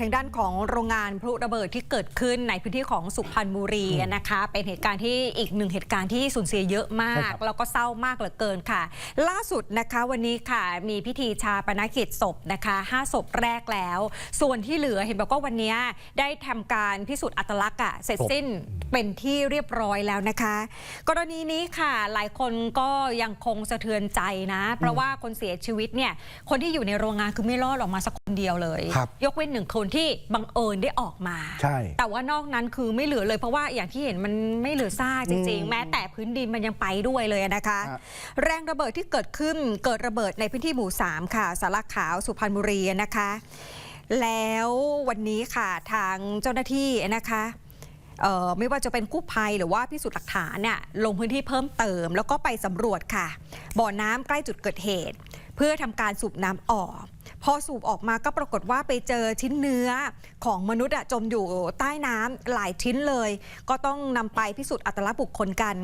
ทางด้านของโรงงานพลุระเบิดที่เกิดขึ้นในพื้นที่ของสุพรรณบุรีนะคะ เป็นเหตุการณ์ที่อีกหนึ่งเหตุการณ์ที่สูญเสียเยอะมาใช่คกรับแล้วก็เศร้ามากเหลือเกินค่ะ ล่าสุดนะคะวันนี้ค่ะมีพิธีชาปนกิจศพนะคะ5ศพแรกแล้ว ส่วนที่เหลือเห็นบอกว่าวันนี้ได้ทำการพิสูจน์อัตลักษณ์อะเสร็จสิ้นเป็นที่เรียบร้อยแล้วนะคะ กรณีนี้ค่ะหลายคนก็ยังคงสะเทือนใจนะ เพราะว่าคนเสียชีวิตเนี่ยคนที่อยู่ในโรงงานคือไม่รอดออกมาสักคนเดียวเลยครับยกเว้นหนึ่งคนที่บังเอิญได้ออกมา ใช่ แต่ว่านอกนั้นคือไม่เหลือเลยเพราะว่าอย่างที่เห็นมันไม่เหลือซากจริงอืมๆแม้แต่พื้นดินมันยังไปด้วยเลยนะคะฮะแรงระเบิดที่เกิดขึ้นเกิดระเบิดในพื้นที่หมู่ 3 ค่ะสารขาวสุพรรณบุรีนะคะ แล้ววันนี้ค่ะทางเจ้าหน้าที่นะคะเอ่อไม่ว่าจะเป็นกู้ภัยหรือว่าพิสูจน์หลักฐานเนี่ยลงพื้นที่เพิ่มเติม แล้วก็ไปสำรวจค่ะ บ่อน้ำใกล้จุดเกิดเหตุ เพื่อทำการสูบน้ำออก พอสูบออกมาก็ปรากฏว่าไปเจอชิ้นเนื้อของมนุษย์จมอยู่ใต้น้ำหลายชิ้นเลย ก็ต้องนำไปพิสูจน์อัตลักษณ์บุคคลกัน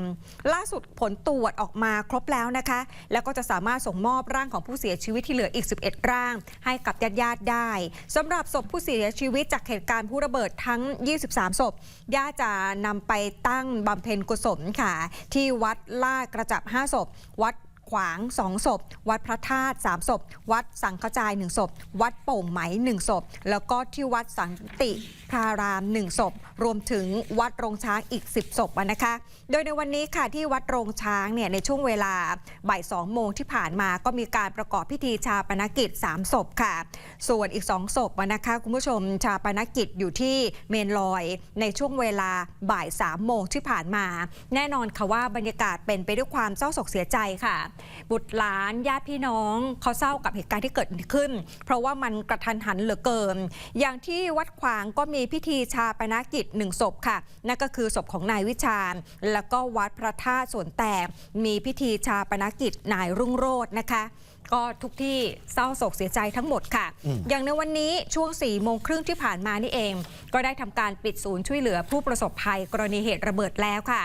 ล่าสุดผลตรวจออกมาครบแล้วนะคะ แล้วก็จะสามารถส่งมอบร่างของผู้เสียชีวิตที่เหลืออีก 11 ร่าง ให้กับญาติญาติได้สำหรับศพผู้เสียชีวิตจากเหตุการณ์ผู้ระเบิดทั้ง 23 ศพญาติจะนำไปตั้งบำเพ็ญกุศลค่ะที่วัดลาดกระจับ 5 ศพ วัด ขวาง 2 ศพ วัดพระธาตุ3ศพ วัดสังฆจาย 1 ศพ วัดโป่งไหม 1 ศพ แล้วก็ที่วัดสันติพราราม 1 ศพ รวมถึงวัดโรงช้างอีก 10 ศพนะคะ โดยในวันนี้ค่ะที่วัดโรงช้างเนี่ยในช่วงเวลาบ่าย2โมงที่ผ่านมาก็มีการประกอบพิธีชาปนกิจ 3 ศพค่ะ ส่วนอีก 2 ศพนะคะคุณผู้ชมชาปนกิจอยู่ที่เมนลอย ในช่วงเวลาบ่าย3โมงที่ผ่านมา แน่นอนค่ะว่าบรรยากาศเป็นไปด้วยความเศร้าโศกเสียใจค่ะบุตรหลานญาติพี่น้องเขาเศร้ากับเหตุการณ์ที่เกิดขึ้น เพราะว่ามันกระทันหันเหลือเกิน อย่างที่วัดขวางก็มีพิธีชาปนกิจหนึ่งศพค่ะ นั่นก็คือศพของนายวิชาญ แล้วก็วัดพระธาตุสวนแตกมีพิธีชาปนกิจนายรุ่งโรจน์นะคะก็ทุกที่เศร้าโศกเสียใจทั้งหมดค่ะอืมอย่างในวันนี้ช่วง4ี่โมงครึ่งที่ผ่านมานี่เอง ก็ได้ทำการปิดศูนย์ช่วยเหลือผู้ประสบภัยกรณีเหตุระเบิดแล้วค่ะ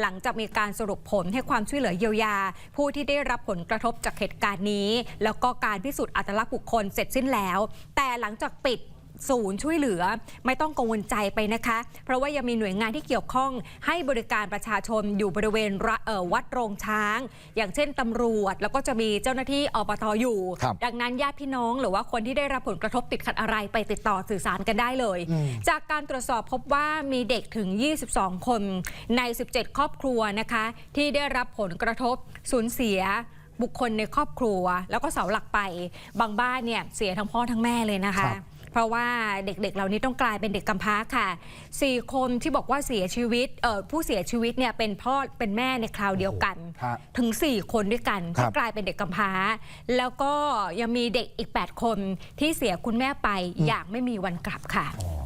หลังจากมีการสรุปผลให้ความช่วยเหลือเยียวยา ผู้ที่ได้รับผลกระทบจากเหตุการณ์นี้ แล้วก็การพิสูจน์อัตลักษณ์บุคคลเสร็จสิ้นแล้ว แต่หลังจากปิด ศูนย์ช่วยเหลือ ไม่ต้องกังวลใจไปนะคะ เพราะว่ายังมีหน่วยงานที่เกี่ยวข้องให้บริการประชาชนอยู่บริเวณระเอ่อวัดโรงช้าง อย่างเช่นตำรวจ แล้วก็จะมีเจ้าหน้าที่อบตอยู่ครับดังนั้นญาติพี่น้องหรือว่าคนที่ได้รับผลกระทบติดขัดอะไรไปติดต่อสื่อสารกันได้เลยอืมจากการตรวจสอบพบว่ามีเด็กถึง 22 คนใน 17 ครอบครัวนะคะ ที่ได้รับผลกระทบสูญเสียบุคคลในครอบครัว แล้วก็เสาหลักไป บางบ้านเนี่ยเสียทั้งพ่อทั้งแม่เลยนะคะครับ เพราะว่าเด็กๆเหล่านี้ต้องกลายเป็นเด็กกำพร้าค่ะสี่คนที่บอกว่าเสียชีวิตเอ่อผู้เสียชีวิตเนี่ยเป็นพ่อเป็นแม่ในคราวเดียวกัน ฮะ ถึง 4 คนด้วยกันครัที่บ กลายเป็นเด็กกำพร้า แล้วก็ยังมีเด็กอีก 8 คนที่เสียคุณแม่ไปอย่างไม่มีวันกลับค่ะ อ๋อ